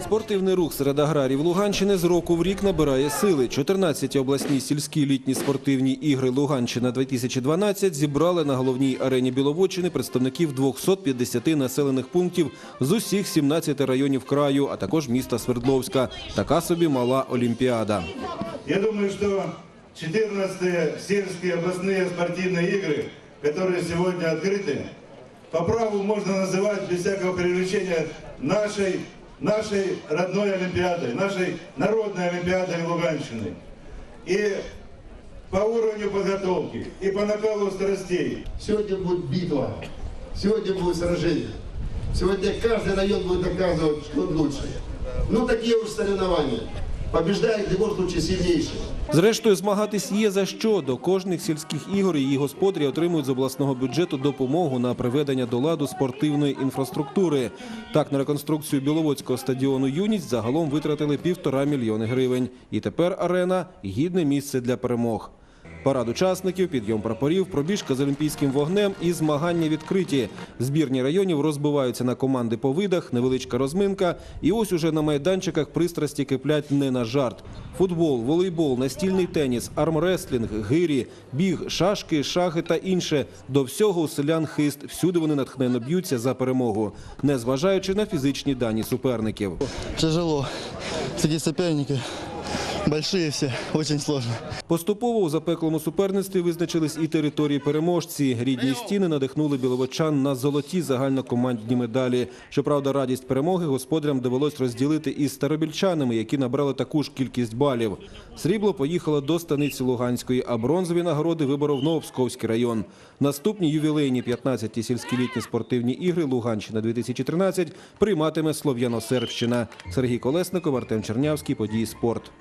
Спортивний рух серед аграрів Луганщини з року в рік набирає сили. 14 обласні сільські літні спортивні ігри Луганщина 2012 зібрали на головній арені Біловодщини представників 250 населених пунктів з усіх 17 районів краю, а також міста Свердловська. Така собі мала олімпіада. Я думаю, что 14 сельские областные спортивные игры, которые сегодня открыты, по праву можно называть без всякого привлечения нашей, нашей родной Олимпиадой, нашей народной Олимпиадой Луганщины. И по уровню подготовки, и по накалу страстей, Сегодня будет битва, сегодня будет сражение. Сегодня каждый район будет доказывать, что он лучше. Ну, такие уж соревнования. Побеждает в случае сильнейший. Зрештою, змагатись є за що. До кожних сільських ігор її господарі отримують з обласного бюджету допомогу на приведення до ладу спортивної інфраструктури. Так, на реконструкцію Біловодського стадіону Юність загалом витратили півтора мільйони гривень. І тепер арена гідне місце для перемог. Парад учасників, підйом прапорів, пробіжка з олімпійським вогнем і змагання відкриті. Збірні районів розбиваються на команди по видах, невеличка розминка. І ось уже на майданчиках пристрасті киплять не на жарт. Футбол, волейбол, настільний теніс, армреслінг, гирі, біг, шашки, шахи та інше. До всього у селян хист. Всюди вони натхненно б'ються за перемогу, незважаючи на фізичні дані суперників. Тяжело. Такие соперники. Большие все. Очень сложно. Поступово у запеклому суперництві визначились і території переможці. Рідні стіни надихнули біловочан на золоті загальнокомандні медалі. Щоправда, радість перемоги господарям довелось розділити із старобільчанами, які набрали таку ж кількість балів. Срібло поїхало до станиці Луганської, а бронзові нагороди виборов Новопсковський район. Наступні ювілейні 15-ті сільські літні спортивні ігри Луганщина 2013 прийматиме Слов'яно-Сербщина. Сергій Колесников, Артем Чернявський, події спорт.